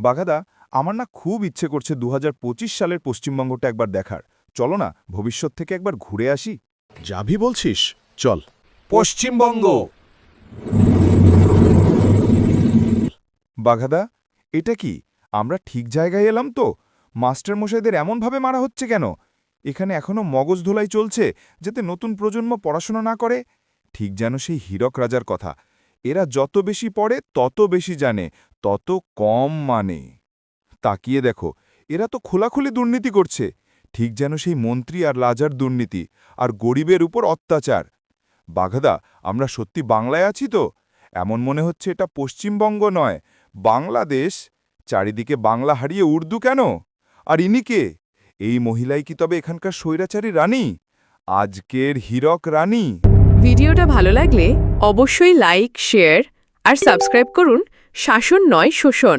বাঘাদা আমার না খুব ইচ্ছে করছে দু হাজার পঁচিশ সালের পশ্চিমবঙ্গটা একবার দেখার। চলো না ভবিষ্যৎ থেকে একবার ঘুরে আসি। যাবি বলছিস? চল। পশ্চিমবঙ্গ! বাঘাদা এটা কি? আমরা ঠিক জায়গায় এলাম তো? মাস্টারমশাইদের এমনভাবে মারা হচ্ছে কেন? এখানে এখনও মগজ ধোলাই চলছে যাতে নতুন প্রজন্ম পড়াশোনা না করে? ঠিক যেন সেই হীরক রাজার কথা। এরা যত বেশি পড়ে, তত বেশি জানে, তত কম মানে। তাকিয়ে দেখো, এরা তো খোলাখুলি দুর্নীতি করছে। ঠিক যেন সেই মন্ত্রী আর লাজার দুর্নীতি আর গরিবের উপর অত্যাচার। বাঘাদা, আমরা সত্যি বাংলায় আছি তো? এমন মনে হচ্ছে এটা পশ্চিমবঙ্গ নয়, বাংলাদেশ। চারিদিকে বাংলা হারিয়ে উর্দু কেন? আর ইনি কে? এই মহিলাই কি তবে এখানকার স্বৈরাচারী রানী? আজকের হীরক রানী। ভিডিওটা ভালো লাগলে অবশ্যই লাইক শেয়ার আর সাবস্ক্রাইব করুন শাসন নয় শোষণ।